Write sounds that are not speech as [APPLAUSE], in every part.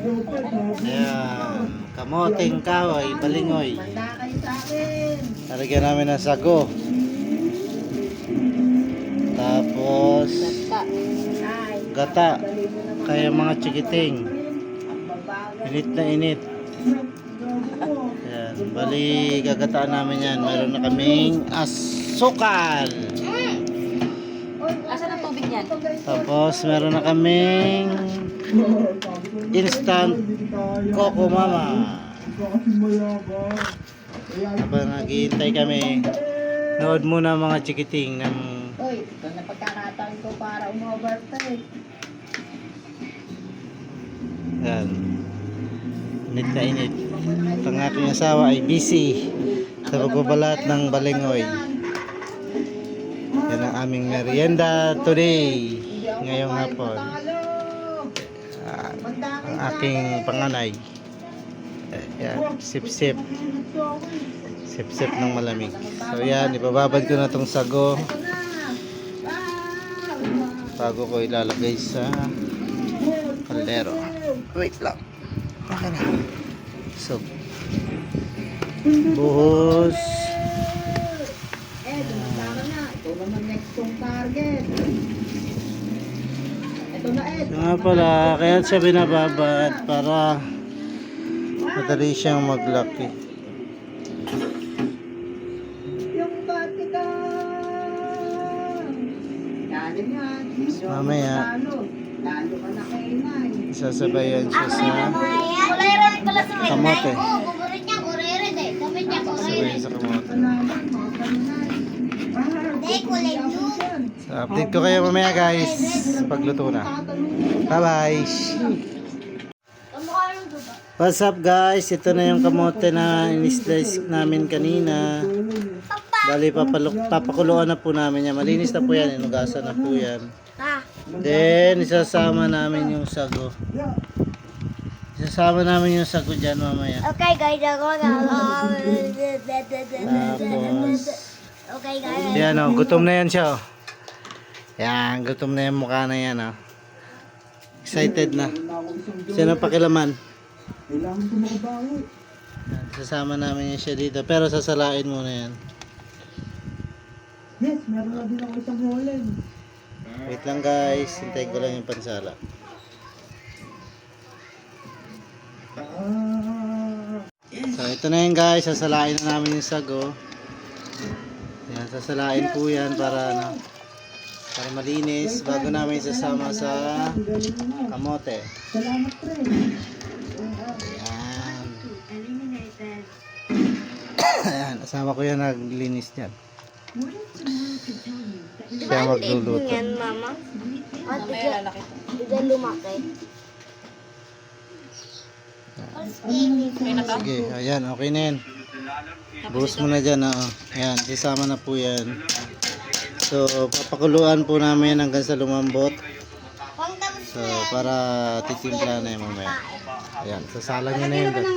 Ayan. Kamoting kahoy, balingoy. Talagyan namin ng sago. Tapos, gata. Kaya mga chikiting. Init na init. Ayan. Bali, gagataan namin yan. Meron na kaming asukal. Asan ang tubig niyan? Tapos, meron na kaming instant Coco Mama. Habang naghihintay kami, nood muna mga chikiting ng Uy, ito na pagkakataon ko para umovertake. yan. Init na init. Ang aking asawa ay busy sa pagbabalat ng balingoy. Yan ang aming merienda today. Ngayong hapon. Ah, ang aking panganay. Yan, sip-sip. Sip-sip ng malamig. So yan, ibababad ko na tong sago bago ko ilalagay sa kaldero. Wait lang. Okay na. So, buhos. Eh, dumagdagan na. Ito kong target. Ito na, Ed. Nga pala, kaya siya binababad para madali siyang maglaki. Yung batikan. Galing yan. Mamaya. Lalo. Lalo ka na kay Nay. Sasabayan siya sa kamote. Sasabayan sa kamote. Salamat, mga kanay. So, update ko kayo mamaya guys sa pagluto na. Bye bye! What's up guys? Ito na yung kamote na in-slice namin kanina. Bali, papaluk- papakuluan na po namin yan. Malinis na po yan. Inugasan na po yan. Then, isasama namin yung sago. Isasama namin yung sago dyan mamaya. Okay guys, ako na. Tapos, Okay guys. yan o, gutom na yan siya o. Yan, gutom na yung mukha na yan o. Excited na. Sino pakilaman? Yan, sasama namin yan siya dito. Pero sasalain muna yan. Yes, meron na din ako isang holen. Wait lang guys, hintayin ko lang yung pansala. So ito na yun guys, sasalain na namin yung sago. Sasalain po yan para ano, para malinis bago namin isasama sa kamote. Salamat, pre. Yan. [COUGHS] Ayan, asama ko yan naglinis niyan. Siya magluluto. Yan mama. At bigla lumaki. Sige, ayan, okay na yan. Buhos mo na dyan, oo. Ayan, sisama na po yan. So, papakuluan po namin hanggang sa lumambot. So, para titimpla na yung mamaya. Ayan, sasalang nyo na yun. doon.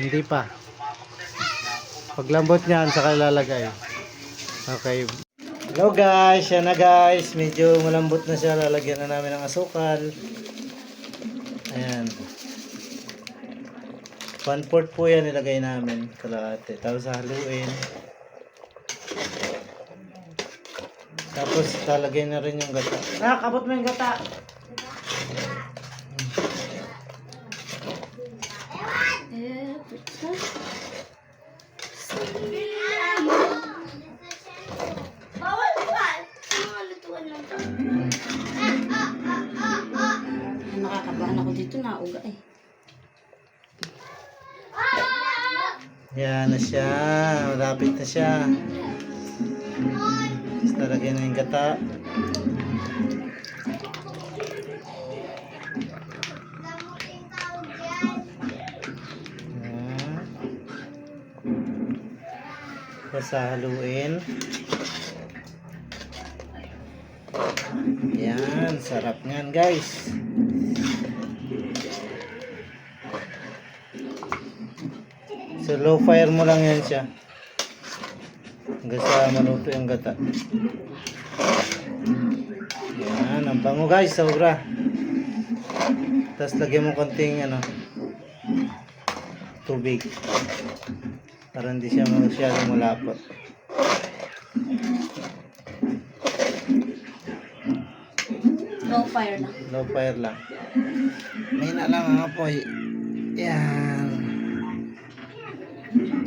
Hindi pa. Paglambot niyan, saka ilalagay. Okay. Hello guys, yan na guys. Medyo malambot na siya. Lalagyan na namin ng asukal. Ayan. One fourth po yan nilagay namin kalahati. Tapos haluin. Tapos talagay na rin yung gata. Ah, kabot mo yung gata. Nakakabahan ako dito na uga eh. Yan na siya. Malapit na siya. Tapos talagyan na yung gata. Yan. Tapos haluin. Yan, sarap niyan guys. So low fire mo lang yan siya. Hanggang sa maluto yung gata. Yan, ang bango guys, sobra. Tapos lagyan mo konting ano, tubig. Para hindi siya masyadong malapot. Low fire lang. Low fire lang. May na lang ang apoy. Yan.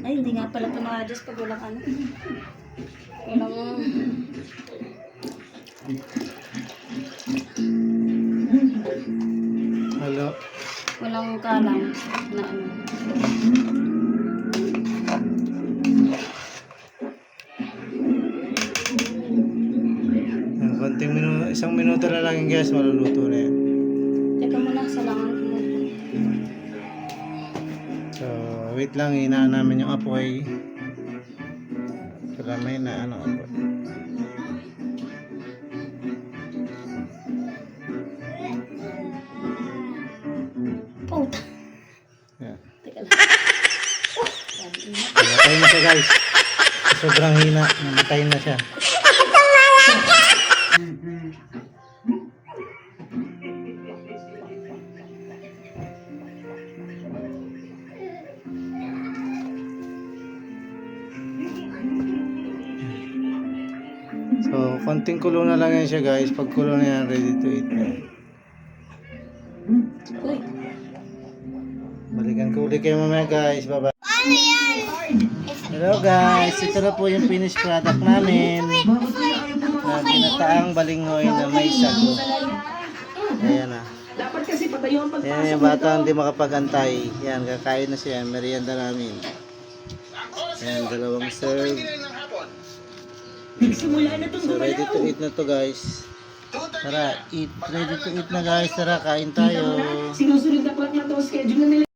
Ay, hindi nga pala ito ma-adjust pag walang ano. Walang... Halo. Walang kalang na ano. Konting minuto, isang minuto na lang guys, maluluto na wait lang, hinaan namin yung apoy. Para may na ano apoy. Puta. Yan. Teka lang. Namatay na siya guys. Sobrang hina, namatay na siya. So, konting kulo na lang yan siya guys. Pag kulo na yan, ready to eat na. Balikan ko ulit kayo mamaya guys. Bye bye. Hello guys, ito na po yung finished product namin. Na binataang balinghoy na may sago. Ayan na. Dapat kasi patayo ang Ayan yung bata hindi makapagantay. Yan, kakain na siya. Merienda namin. Ayan, dalawang serve. Nagsimula na itong So ready to eat na to guys. Tara, eat. Ready to eat na guys. Tara, kain tayo. Sinusunod na po na to schedule na nila.